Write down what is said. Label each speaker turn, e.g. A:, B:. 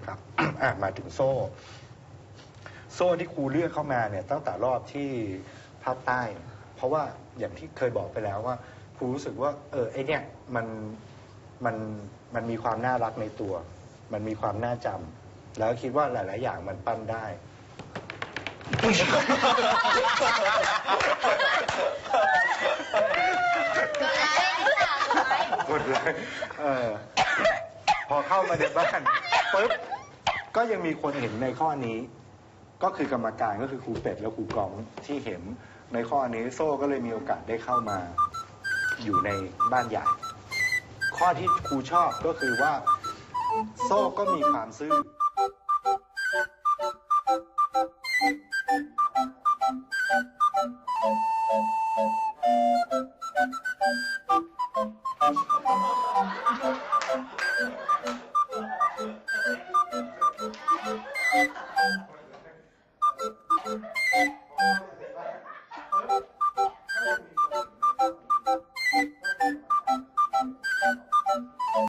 A: นะครับอะมาถึงโซ่ โซ่ที่ครูเลือกเข้ามาเนี่ยตั้งแต่รอบที่ภาคใต้ เพราะว่าอย่างที่เคยบอกไปแล้วว่าครูรู้สึกว่า เออไอเนี่ยมันมันมันมีความน่ารักในตัว มันมีความน่าจำแล้วคิดว่าหลาย ๆ อย่างมันปั้นได้กดเลยเออ พอเข้ามาในบ้าน ปุ๊บก็ยังมีคนเห็นในข้อนี้ ก็คือกรรมการก็คือครูเป็ดและครูกองที่เห็นในข้อนี้โซ่ก็เลยมีโอกาสได้เข้ามา อยู่ในบ้านใหญ่ ข้อที่ครูชอบก็คือว่า โซ่ก็มีความซื่อ
B: Thank you.